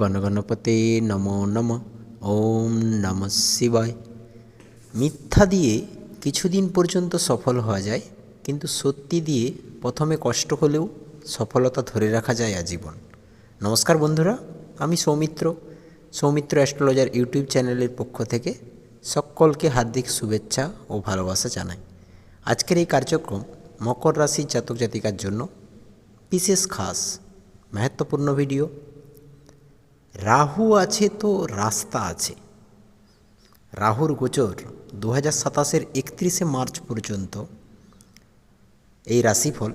গণগণপতে নমো নম। ওম নম শিবায়। মিথ্যা দিয়ে কিছুদিন পর্যন্ত সফল হওয়া যায়, কিন্তু সত্যি দিয়ে প্রথমে কষ্ট হলেও সফলতা ধরে রাখা যায় আজীবন। নমস্কার বন্ধুরা, আমি সৌমিত্র। সৌমিত্র অ্যাস্ট্রোলজার ইউটিউব চ্যানেলের পক্ষ থেকে সকলকে হার্দিক শুভেচ্ছা ও ভালোবাসা জানাই। আজকের এই কার্যক্রম মকর রাশির জাতক জাতিকার জন্য বিশেষ খাস মাহাত্মপূর্ণ ভিডিও। রাহু আছে তো রাস্তা আছে। রাহুর গোচর দু হাজার সাতাশের একত্রিশে মার্চ পর্যন্ত। এই রাশিফল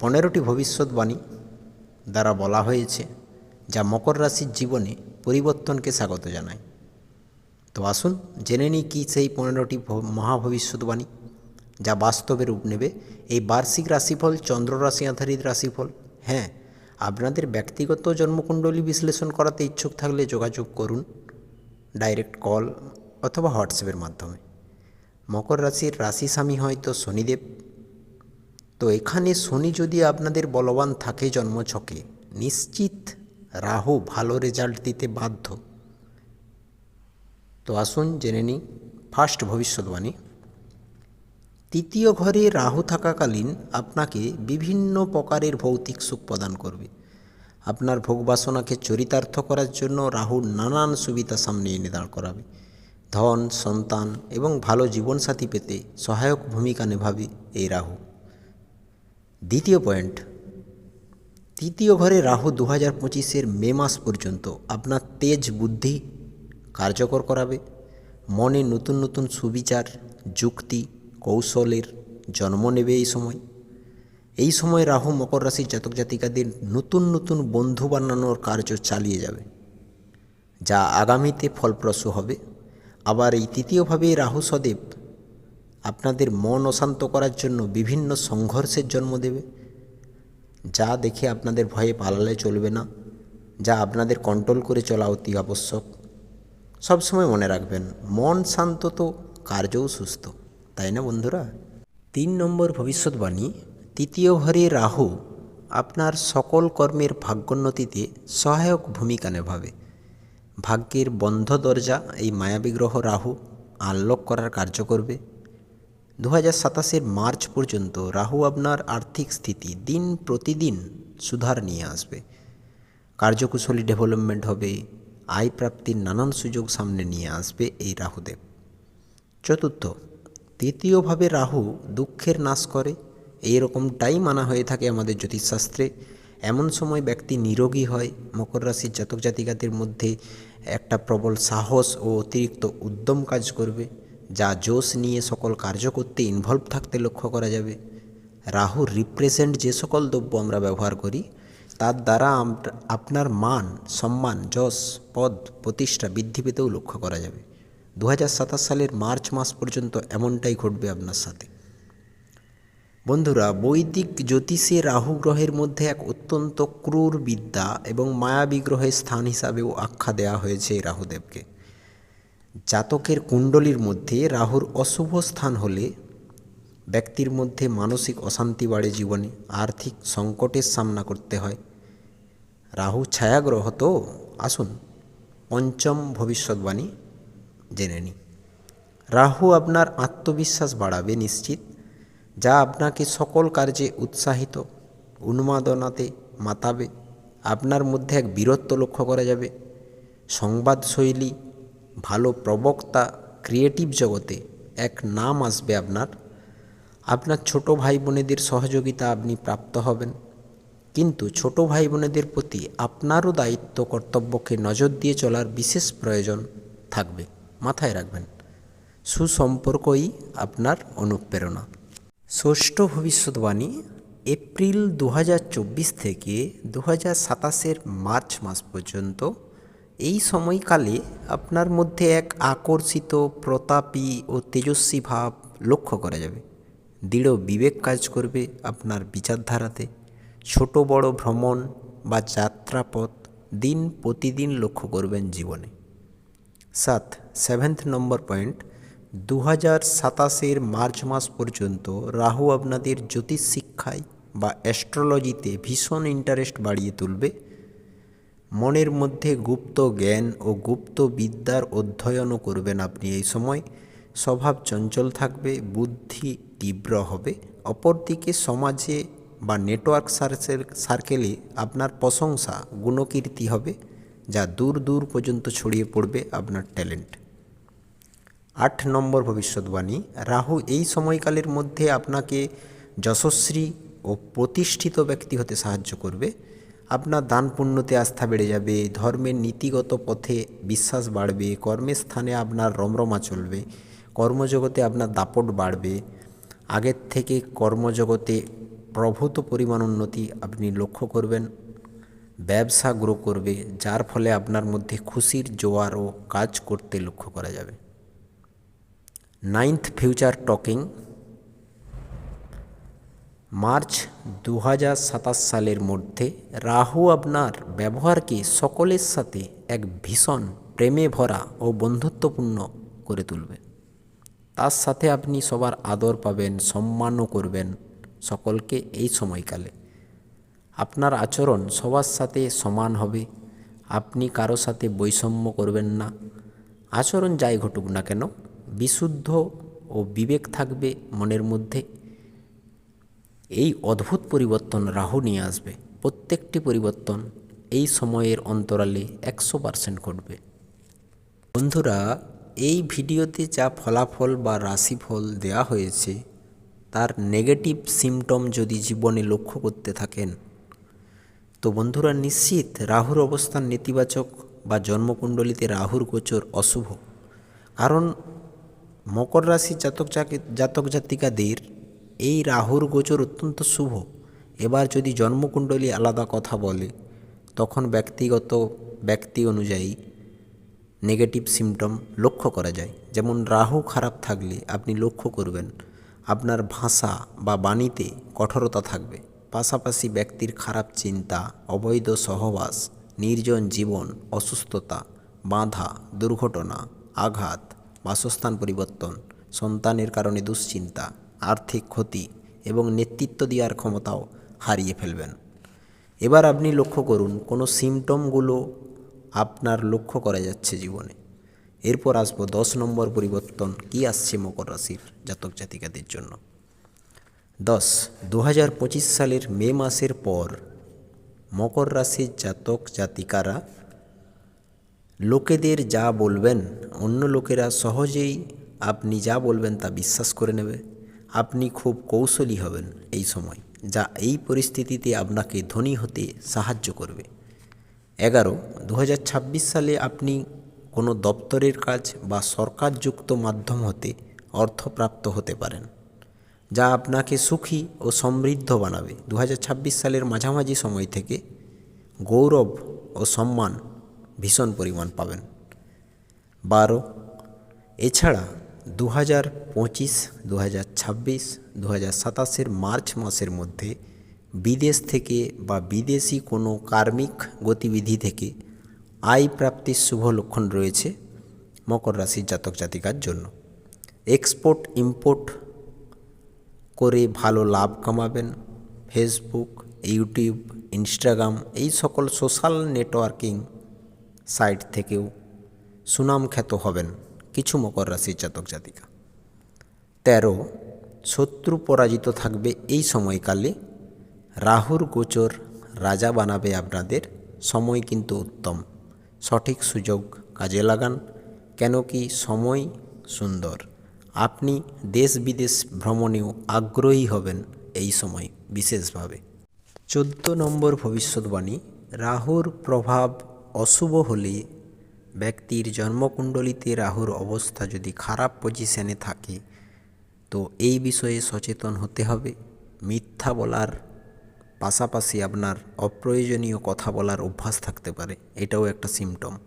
পনেরোটি ভবিষ্যৎবাণী দ্বারা বলা হয়েছে, যা মকর রাশির জীবনে পরিবর্তনকে স্বাগত জানায়। তো আসুন জেনে নিই কী সেই পনেরোটি মহাভবিষ্যৎবাণী যা বাস্তবে রূপ নেবে। এই বার্ষিক রাশিফল চন্দ্র রাশি আধারিত রাশিফল। হ্যাঁ আপনাদের ব্যক্তিগত জন্মকুণ্ডলী বিশ্লেষণ করাতে ইচ্ছুক থাকলে যোগাযোগ করুন, ডাইরেক্ট কল অথবা হোয়াটসঅ্যাপের মাধ্যমে। মকর রাশির রাশি স্বামী হয়তো শনিদেব। তো এখানে শনি যদি আপনাদের বলবান থাকে জন্মছকে, নিশ্চিত রাহু ভালো রেজাল্ট দিতে বাধ্য। তো আসুন জেনে নিই ফার্স্ট ভবিষ্যৎবাণী তৃতীয় ঘরে রাহু থাকাকালীন আপনাকে বিভিন্ন প্রকারের ভৌতিক সুখ প্রদান করবে। আপনার ভোগবাসনাকে চরিতার্থ করার জন্য রাহু নানান সুবিধা সামনে এনে দাঁড় করাবে। ধন, সন্তান এবং ভালো জীবনসাথী পেতে সহায়ক ভূমিকা নেভাবে এই রাহু। দ্বিতীয় পয়েন্ট, তৃতীয় ঘরে রাহু দু হাজার পঁচিশের মে মাস পর্যন্ত আপনার তেজ বুদ্ধি কার্যকর করাবে। মনে নতুন নতুন সুবিচার, যুক্তি কৌশলের জন্ম নেবে এই সময়। এই সময় রাহু, মকর রাশির জাতক জাতিকাদের নতুন নতুন বন্ধু বানানোর কার্য চালিয়ে যাবে। যা আগামীতে ফলপ্রসূ হবে। আবার এই তৃতীয়ভাবে রাহু সদেব আপনাদের মন অশান্ত করার জন্য বিভিন্ন সংঘর্ষের জন্ম দেবে। যা দেখে আপনাদের ভয়ে পালালে চলবে না। যা আপনাদের কন্ট্রোল করে চলা অতি আবশ্যক। সবসময় মনে রাখবেন, মন শান্ত তো, কার্যও সুস্থ। তাই না বন্ধুরা? তিন নম্বর ভবিষ্যৎবাণী, তৃতীয় ঘরে রাহু আপনার সকল কর্মের ভাগ্যোন্নতিতে সহায়ক ভূমিকা নেভাবে। ভাগ্যের বন্ধ দরজা এই মায়াবী গ্রহ রাহু আনলক করার কার্য করবে। দু হাজার সাতাশের মার্চ পর্যন্ত রাহু আপনার আর্থিক স্থিতি দিন প্রতিদিন সুধার নিয়ে আসবে। কার্যকুশলী ডেভেলপমেন্ট হবে, আয় প্রাপ্তির নানান সুযোগ সামনে নিয়ে আসবে এই রাহুদেব। চতুর্থ তৃতীয়ভাবে রাহু দুঃখের নাশ করে। এই রকমটাই মানা হয়ে থাকে আমাদের জ্যোতিষশাস্ত্রে। এমন সময় ব্যক্তি নিরোগী হয়। মকর রাশির জাতক জাতিকাদের মধ্যে একটা প্রবল সাহস ও অতিরিক্ত উদ্যম কাজ করবে, যা জোশ নিয়ে সকল কার্য করতে ইনভলভ থাকতে লক্ষ্য করা যাবে। রাহু রিপ্রেজেন্ট যে সকল দ্রব্য আমরা ব্যবহার করি, তার দ্বারা আপনার মান, সম্মান, যশ, পদ, প্রতিষ্ঠা বৃদ্ধি পেতেও লক্ষ্য করা যাবে। দু হাজার সাতাশ সালের মার্চ মাস পর্যন্ত এমনটাই ঘটবে আপনার সাথে। বন্ধুরা, বৈদিক জ্যোতিষে রাহু গ্রহের মধ্যে এক অত্যন্ত ক্রূর বিদ্যা এবং মায়াবী গ্রহের স্থান হিসাবেও আখ্যা দেওয়া হয়েছে এই রাহুদেবকে। জাতকের কুণ্ডলীর মধ্যে রাহুর অশুভ স্থান হলে ব্যক্তির মধ্যে মানসিক অশান্তি বাড়ে জীবনে, আর্থিক সংকটের সামনা করতে হয়। রাহু ছায়াগ্রহ তো, আসুন পঞ্চম ভবিষ্যৎবাণী। জেনে নিই রাহু আপনার আত্মবিশ্বাস বাড়াবে নিশ্চিত, যা আপনাকে সকল কার্যে উৎসাহিত, উন্মাদনাতে মাতাবে, আপনার মধ্যে এক বীরত্ব লক্ষ্য করা যাবে। সংবাদশৈলী, ভালো প্রবক্তা ক্রিয়েটিভ জগতে এক নাম আসবে আপনার। আপনার ছোট ভাই বোনেদের সহযোগিতা আপনি প্রাপ্ত হবেন। কিন্তু ছোট ভাই বোনেদের প্রতি আপনারও দায়িত্ব, কর্তব্যকে নজর দিয়ে চলার বিশেষ প্রয়োজন থাকবে। মাথায় রাখবেন। সুসম্পর্কই আপনার অনুপ্রেরণা। ষষ্ঠ ভবিষ্যৎবাণী এপ্রিল দু থেকে দু হাজার মার্চ মাস পর্যন্ত। এই সময়কালে আপনার মধ্যে এক আকর্ষিত, প্রতাপী ও তেজস্বী ভাব লক্ষ্য করা যাবে। দৃঢ় বিবেক কাজ করবে আপনার বিচারধারাতে। ছোট বড় ভ্রমণ বা যাত্রাপথ দিন প্রতিদিন লক্ষ্য করবেন জীবনে। সাত সেভেন্থ নম্বর পয়েন্ট দু হাজার সাতাশের মার্চ মাস পর্যন্ত রাহু আপনাদের জ্যোতিষ শিক্ষায় বা অ্যাস্ট্রোলজিতে ভীষণ ইন্টারেস্ট বাড়িয়ে তুলবে। মনের মধ্যে গুপ্ত জ্ঞান ও গুপ্ত বিদ্যার অধ্যয়নও করবেন আপনি এই সময়। স্বভাব চঞ্চল থাকবে, বুদ্ধি তীব্র হবে। অপরদিকে সমাজে বা নেটওয়ার্ক সার্কেল সার্কেলে আপনার প্রশংসা, গুণকীর্তি হবে। যা দূর দূর পর্যন্ত ছড়িয়ে পড়বে আপনার ট্যালেন্ট। আট নম্বর ভবিষ্যৎবাণী, রাহু এই সময়কালের মধ্যে আপনাকে যশস্বী ও প্রতিষ্ঠিত ব্যক্তি হতে সাহায্য করবে। আপনার দান পুণ্যতে আস্থা বেড়ে যাবে, ধর্মের নীতিগত পথে বিশ্বাস বাড়বে, কর্মের স্থানে আপনার রমরমা চলবে, কর্মজগতে আপনার দাপট বাড়বে। আগের থেকে কর্মজগতে প্রভূত পরিমাণ উন্নতি আপনি লক্ষ্য করবেন। ব্যবসা গ্রো করবে, যার ফলে আপনার মধ্যে খুশির জোয়ার ও কাজ করতে লক্ষ্য করা যাবে। নাইন্থ ফিউচার টকিং মার্চ দু হাজার সাতাশ সালের মধ্যে রাহু আপনার ব্যবহারকে সকলের সাথে এক ভীষণ প্রেমে ভরা ও বন্ধুত্বপূর্ণ করে তুলবে। তার সাথে আপনি সবার আদর পাবেন, সম্মানও করবেন সকলকে এই সময়কালে। আপনার আচরণ সবার সাথে সমান হবে। আপনি কারও সাথে বৈষম্য করবেন না। আচরণ যাই ঘটুক না কেন, বিশুদ্ধ ও বিবেক থাকবে মনের মধ্যে। এই অদ্ভুত পরিবর্তন রাহু নিয়ে আসবে। প্রত্যেকটি পরিবর্তন এই সময়ের অন্তরালে একশো পার্সেন্ট ঘটবে। বন্ধুরা, এই ভিডিওতে যা ফলাফল বা রাশিফল দেয়া হয়েছে, তার নেগেটিভ সিমটম যদি জীবনে লক্ষ্য করতে থাকেন তো বন্ধুরা, নিশ্চিত রাহুর অবস্থান নেতিবাচক বা জন্মকুণ্ডলিতে রাহুর গোচর অশুভ। কারণ মকর রাশি জাতক জাতক জাতিকাদের এই রাহুর গোচর অত্যন্ত শুভ। এবার যদি জন্মকুণ্ডলী আলাদা কথা বলে, তখন ব্যক্তিগত ব্যক্তি অনুযায়ী নেগেটিভ সিমটম লক্ষ্য করা যায়। যেমন, রাহু খারাপ থাকলে আপনি লক্ষ্য করবেন, আপনার ভাষা বা বাণীতে কঠোরতা থাকবে। পাশাপাশি ব্যক্তির খারাপ চিন্তা, অবৈধ সহবাস, নির্জন জীবন, অসুস্থতা, বাধা, দুর্ঘটনা, আঘাত, বাসস্থান পরিবর্তন, সন্তানের কারণে দুশ্চিন্তা, আর্থিক ক্ষতি এবং নেতৃত্ব দেওয়ার ক্ষমতাও হারিয়ে ফেলবেন। এবার আপনি লক্ষ্য করুন, কোনো সিমটমগুলো আপনার লক্ষ্য করা যাচ্ছে জীবনে। এরপর আসব দশ নম্বর পরিবর্তন, কি আসছে মকর রাশির জাতক জাতিকাদের জন্য? দশ দু সালের মে মাসের পর মকর রাশির জাতক জাতিকারা লোকেদের যা বলবেন, অন্য লোকেরা সহজেই আপনি যা বলবেন তা বিশ্বাস করে নেবে। আপনি খুব কৌশলী হবেন এই সময়, যা এই পরিস্থিতিতে আপনাকে ধনী হতে সাহায্য করবে। এগারো দু সালে আপনি কোনো দপ্তরের কাজ বা সরকারযুক্ত মাধ্যম হতে অর্থপ্রাপ্ত হতে পারেন। যা আপনাকে সুখী ও সমৃদ্ধ বানাবে। দু হাজার ছাব্বিশ সালের মাঝামাঝি সময় থেকে গৌরব ও সম্মান ভীষণ পরিমাণ পাবেন। বারো, এছাড়া দু হাজার পঁচিশ দু হাজার ছাব্বিশ দু হাজার সাতাশের মার্চ মাসের মধ্যে বিদেশ থেকে বা বিদেশি কোনো কার্মিক গতিবিধি থেকে আয় প্রাপ্তির শুভ লক্ষণ রয়েছে মকর রাশির জাতক জাতিকার জন্য। এক্সপোর্ট, ইম্পোর্ট করে ভালো লাভ কামাবেন। ফেসবুক ইউটিউব ইনস্টাগ্রাম এই সকল সোশ্যাল নেটওয়ার্কিং সাইট থেকেও সুনাম খ্যাত হবেন কিছু মকর রাশির জাতক জাতিকা। তেরো, শত্রু পরাজিত থাকবে এই সময়কালে। রাহুর গোচর রাজা বানাবে আপনাদের, সময় কিন্তু উত্তম। সঠিক সুযোগ কাজে লাগান, কেন কি সময় সুন্দর। আপনি দেশ বিদেশ ভ্রমণেও আগ্রহী হবেন এই সময় বিশেষভাবে। চোদ্দ নম্বর ভবিষ্যৎবাণী রাহুর প্রভাব অশুভ হলে ব্যক্তির জন্মকুণ্ডলিতে রাহুর অবস্থা যদি খারাপ পজিশনে থাকে, তো এই বিষয়ে সচেতন হতে হবে। মিথ্যা বলার পাশাপাশি আপনার অপ্রয়োজনীয় কথা বলার অভ্যাস থাকতে পারে, এটাও একটা সিমটম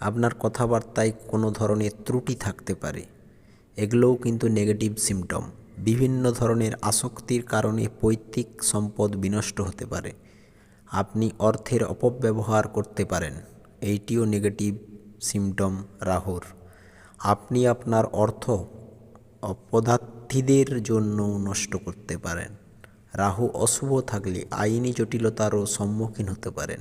আপনার কথাবার্তায় কোনো ধরনের ত্রুটি থাকতে পারে। এগুলোও কিন্তু নেগেটিভ সিমটম বিভিন্ন ধরনের আসক্তির কারণে পৈতৃক সম্পদ বিনষ্ট হতে পারে। আপনি অর্থের অপব্যবহার করতে পারেন। এইটিও নেগেটিভ সিমটম রাহুর। আপনি আপনার অর্থ অপদার্থীদের জন্য নষ্ট করতে পারেন। রাহু অশুভ থাকলে আইনি জটিলতারও সম্মুখীন হতে পারেন।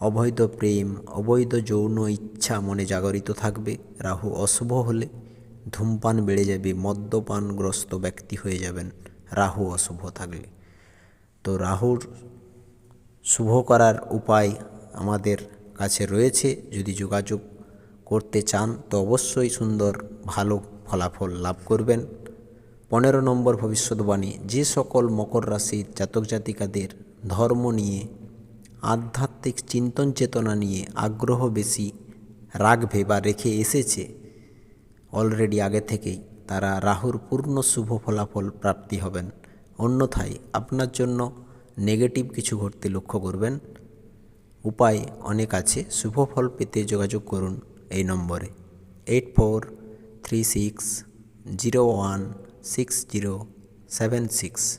অবৈধ প্রেম, অবৈধ যৌন ইচ্ছা মনে জাগরিত থাকবে। রাহু অশুভ হলে ধূমপান বেড়ে যাবে, মদ্যপানগ্রস্ত ব্যক্তি হয়ে যাবেন। রাহু অশুভ থাকলে। তো রাহুর শুভ করার উপায় আমাদের কাছে রয়েছে। যদি যোগাযোগ করতে চান, তো অবশ্যই সুন্দর, ভালো ফলাফল লাভ করবেন। পনেরো নম্বর ভবিষ্যৎবাণী, যে সকল মকর রাশির জাতক জাতিকাদের ধর্ম নিয়ে, আধ্যাত্মিক চিন্তন চেতনা নিয়ে আগ্রহ বেশি রাখবে বা রেখে এসেছে অলরেডি আগে থেকেই তারা রাহুর পূর্ণ শুভ ফলাফল প্রাপ্তি হবেন। অন্যথায় আপনার জন্য নেগেটিভ কিছু ঘটতে লক্ষ্য করবেন। উপায় অনেক আছে। শুভ ফল পেতে যোগাযোগ করুন এই নম্বরে। Eight four three six zero one six zero seven six